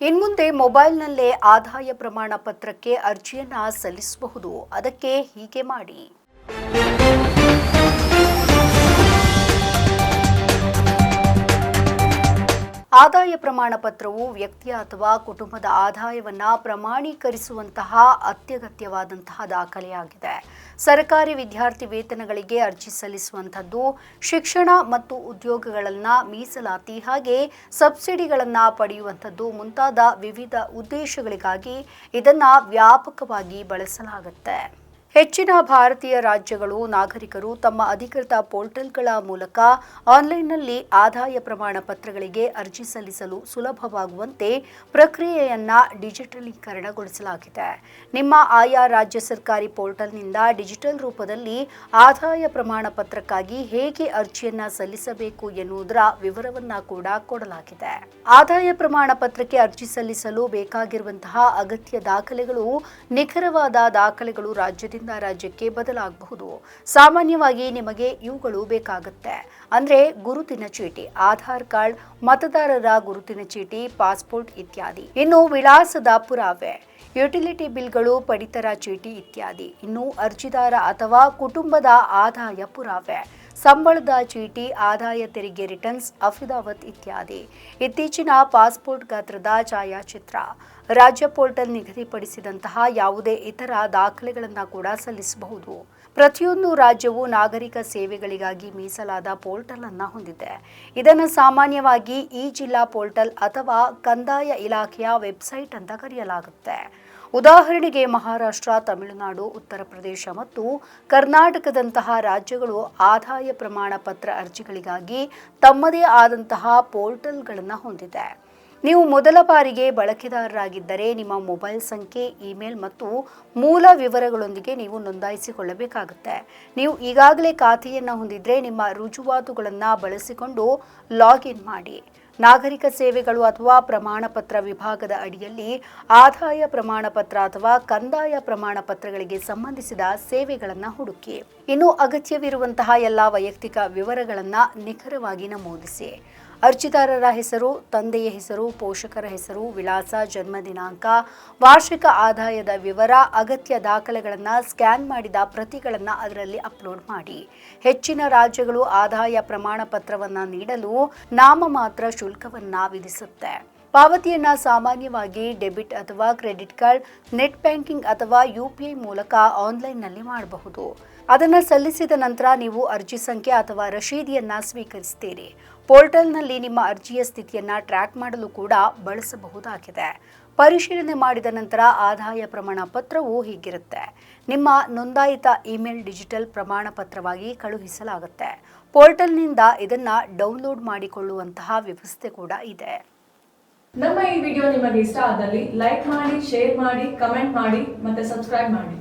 ಇನ್ಮುಂದೆ ಮೊಬೈಲ್ನಲ್ಲೇ ಆದಾಯ ಪ್ರಮಾಣ ಪತ್ರಕ್ಕೆ ಅರ್ಜಿಯನ್ನ ಸಲ್ಲಿಸಬಹುದು. ಅದಕ್ಕೆ ಹೀಗೆ ಮಾಡಿ. ಆದಾಯ ಪ್ರಮಾಣ ಪತ್ರವು ವ್ಯಕ್ತಿಯ ಅಥವಾ ಕುಟುಂಬದ ಆದಾಯವನ್ನ ಪ್ರಮಾಣೀಕರಿಸುವಂತಹ ಅತ್ಯಗತ್ಯವಾದಂತಹ ದಾಖಲೆಯಾಗಿದೆ. ಸರ್ಕಾರಿ ವಿದ್ಯಾರ್ಥಿ ವೇತನಗಳಿಗೆ ಅರ್ಜಿ ಸಲ್ಲಿಸುವಂಥದ್ದು ಶಿಕ್ಷಣ ಮತ್ತು ಉದ್ಯೋಗಗಳನ್ನ ಮೀಸಲಾತಿ ಹಾಗೆ ಸಬ್ಸಿಡಿಗಳನ್ನು ಪಡೆಯುವಂಥದ್ದು ಮುಂತಾದ ವಿವಿಧ ಉದ್ದೇಶಗಳಿಗಾಗಿ ಇದನ್ನು ವ್ಯಾಪಕವಾಗಿ ಬಳಸಲಾಗುತ್ತೆ. ಹೆಚ್ಚಿನ ಭಾರತೀಯ ರಾಜ್ಯಗಳು ನಾಗರಿಕರು ತಮ್ಮ ಅಧಿಕೃತ ಪೋರ್ಟಲ್ಗಳ ಮೂಲಕ ಆನ್ಲೈನ್ನಲ್ಲಿ ಆದಾಯ ಪ್ರಮಾಣ ಪತ್ರಗಳಿಗೆ ಅರ್ಜಿ ಸಲ್ಲಿಸಲು ಸುಲಭವಾಗುವಂತೆ ಪ್ರಕ್ರಿಯೆಯನ್ನ ಡಿಜಿಟಲೀಕರಣಗೊಳಿಸಲಾಗಿದೆ. ನಿಮ್ಮ ಆಯಾ ರಾಜ್ಯ ಸರ್ಕಾರಿ ಪೋರ್ಟಲ್ನಿಂದ ಡಿಜಿಟಲ್ ರೂಪದಲ್ಲಿ ಆದಾಯ ಪ್ರಮಾಣ ಪತ್ರಕ್ಕಾಗಿ ಹೇಗೆ ಅರ್ಜಿಯನ್ನ ಸಲ್ಲಿಸಬೇಕು ಎನ್ನುವುದರ ವಿವರವನ್ನ ಕೂಡ ಕೊಡಲಾಗಿದೆ. ಆದಾಯ ಪ್ರಮಾಣ ಪತ್ರಕ್ಕೆ ಅರ್ಜಿ ಸಲ್ಲಿಸಲು ಬೇಕಾಗಿರುವಂತಹ ಅಗತ್ಯ ದಾಖಲೆಗಳು ನಿಖರವಾದ ದಾಖಲೆಗಳು ರಾಜ್ಯದಿಂದ ರಾಜ್ಯಕ್ಕೆ ಬದಲಾಗಬಹುದು. ಸಾಮಾನ್ಯವಾಗಿ ನಿಮಗೆ ಇವುಗಳು ಬೇಕಾಗುತ್ತೆ. ಅಂದ್ರೆ ಗುರುತಿನ ಚೀಟಿ, ಆಧಾರ್ ಕಾರ್ಡ್, ಮತದಾರರ ಗುರುತಿನ ಚೀಟಿ, ಪಾಸ್ಪೋರ್ಟ್ ಇತ್ಯಾದಿ. ಇನ್ನು ವಿಳಾಸದ ಪುರಾವೆ, ಯುಟಿಲಿಟಿ ಬಿಲ್ಗಳು, ಪಡಿತರ ಚೀಟಿ ಇತ್ಯಾದಿ. ಇನ್ನು ಅರ್ಜಿದಾರ ಅಥವಾ ಕುಟುಂಬದ ಆದಾಯ ಪುರಾವೆ. ಸಂಬಳದ ಚೀಟಿ, ಆದಾಯ ತೆರಿಗೆ ರಿಟರ್ನ್ಸ್ ಅಫಿದಾವತ್ ಇತ್ಯಾದಿ. ಇತ್ತೀಚಿನ ಪಾಸ್ಪೋರ್ಟ್ ಗಾತ್ರದ ಛಾಯಾಚಿತ್ರ. ರಾಜ್ಯ ಪೋರ್ಟಲ್ ನಿಗದಿಪಡಿಸಿದಂತಹ ಯಾವುದೇ ಇತರ ದಾಖಲೆಗಳನ್ನು ಕೂಡ ಸಲ್ಲಿಸಬಹುದು. ಪ್ರತಿಯೊಂದು ರಾಜ್ಯವು ನಾಗರಿಕ ಸೇವೆಗಳಿಗಾಗಿ ಮೀಸಲಾದ ಪೋರ್ಟಲ್ ಅನ್ನು ಹೊಂದಿದೆ. ಇದನ್ನು ಸಾಮಾನ್ಯವಾಗಿ ಈ ಜಿಲ್ಲಾ ಪೋರ್ಟಲ್ ಅಥವಾ ಕಂದಾಯ ಇಲಾಖೆಯ ವೆಬ್ಸೈಟ್ ಅಂತ ಕರೆಯಲಾಗುತ್ತೆ. ಉದಾಹರಣೆಗೆ ಮಹಾರಾಷ್ಟ್ರ, ತಮಿಳುನಾಡು, ಉತ್ತರ ಪ್ರದೇಶ ಮತ್ತು ಕರ್ನಾಟಕದಂತಹ ರಾಜ್ಯಗಳು ಆದಾಯ ಪ್ರಮಾಣ ಪತ್ರ ಅರ್ಜಿಗಳಿಗಾಗಿ ತಮ್ಮದೇ ಆದಂತಹ ಪೋರ್ಟಲ್ಗಳನ್ನು ಹೊಂದಿದೆ. ನೀವು ಮೊದಲ ಬಾರಿಗೆ ಬಳಕೆದಾರರಾಗಿದ್ದರೆ ನಿಮ್ಮ ಮೊಬೈಲ್ ಸಂಖ್ಯೆ, ಇಮೇಲ್ ಮತ್ತು ಮೂಲ ವಿವರಗಳೊಂದಿಗೆ ನೀವು ನೋಂದಾಯಿಸಿಕೊಳ್ಳಬೇಕಾಗುತ್ತೆ. ನೀವು ಈಗಾಗಲೇ ಖಾತೆಯನ್ನು ಹೊಂದಿದ್ರೆ ನಿಮ್ಮ ರುಜುವಾತುಗಳನ್ನು ಬಳಸಿಕೊಂಡು ಲಾಗಿನ್ ಮಾಡಿ. ನಾಗರಿಕ ಸೇವೆಗಳು ಅಥವಾ ಪ್ರಮಾಣಪತ್ರ ವಿಭಾಗದ ಅಡಿಯಲ್ಲಿ ಆದಾಯ ಪ್ರಮಾಣಪತ್ರ ಅಥವಾ ಕಂದಾಯ ಪ್ರಮಾಣಪತ್ರಗಳಿಗೆ ಸಂಬಂಧಿಸಿದ ಸೇವೆಗಳನ್ನು ಹುಡುಕಿ. ಇನ್ನು ಅಗತ್ಯವಿರುವಂತಹ ಎಲ್ಲ ವೈಯಕ್ತಿಕ ವಿವರಗಳನ್ನು ನಿಖರವಾಗಿ ನಮೂದಿಸಿ. ಅರ್ಜಿದಾರರ ಹೆಸರು, ತಂದೆಯ ಹೆಸರು, ಪೋಷಕರ ಹೆಸರು, ವಿಳಾಸ, ಜನ್ಮ ದಿನಾಂಕ, ವಾರ್ಷಿಕ ಆದಾಯದ ವಿವರ, ಅಗತ್ಯ ದಾಖಲೆಗಳನ್ನು ಸ್ಕ್ಯಾನ್ ಮಾಡಿದ ಪ್ರತಿಗಳನ್ನು ಅದರಲ್ಲಿ ಅಪ್ಲೋಡ್ ಮಾಡಿ. ಹೆಚ್ಚಿನ ರಾಜ್ಯಗಳು ಆದಾಯ ಪ್ರಮಾಣ ಪತ್ರವನ್ನು ನೀಡಲು ನಾಮಮಾತ್ರ ಶುಲ್ಕವನ್ನು ವಿಧಿಸುತ್ತೆ. ಪಾವತಿಯನ್ನ ಸಾಮಾನ್ಯವಾಗಿ ಡೆಬಿಟ್ ಅಥವಾ ಕ್ರೆಡಿಟ್ ಕಾರ್ಡ್, ನೆಟ್ ಬ್ಯಾಂಕಿಂಗ್ ಅಥವಾ ಯುಪಿಐ ಮೂಲಕ ಆನ್ಲೈನ್ನಲ್ಲಿ ಮಾಡಬಹುದು. ಅದನ್ನು ಸಲ್ಲಿಸಿದ ನಂತರ ನೀವು ಅರ್ಜಿ ಸಂಖ್ಯೆ ಅಥವಾ ರಶೀದಿಯನ್ನು ಸ್ವೀಕರಿಸುತ್ತೀರಿ ಪೋರ್ಟಲ್ನಲ್ಲಿ ನಿಮ್ಮ ಅರ್ಜಿಯ ಸ್ಥಿತಿಯನ್ನು ಟ್ರ್ಯಾಕ್ ಮಾಡಲು ಕೂಡ ಬಳಸಬಹುದಾಗಿದೆ. ಪರಿಶೀಲನೆ ಮಾಡಿದ ನಂತರ ಆದಾಯ ಪ್ರಮಾಣ ಪತ್ರವು ಹೀಗಿರುತ್ತೆ. ನಿಮ್ಮ ನೋಂದಾಯಿತ ಇಮೇಲ್ ಡಿಜಿಟಲ್ ಪ್ರಮಾಣ ಪತ್ರವಾಗಿ ಕಳುಹಿಸಲಾಗುತ್ತೆ. ಪೋರ್ಟಲ್ನಿಂದ ಇದನ್ನು ಡೌನ್ಲೋಡ್ ಮಾಡಿಕೊಳ್ಳುವಂತಹ ವ್ಯವಸ್ಥೆ ಕೂಡ ಇದೆ. ನಮ್ಮ ಈ ವಿಡಿಯೋ ನಿಮಗೆ ಇಷ್ಟ ಆದಲ್ಲಿ ಲೈಕ್ ಮಾಡಿ, ಶೇರ್ ಮಾಡಿ, ಕಮೆಂಟ್ ಮಾಡಿ ಮತ್ತೆ ಸಬ್ಸ್ಕ್ರೈಬ್ ಮಾಡಿ.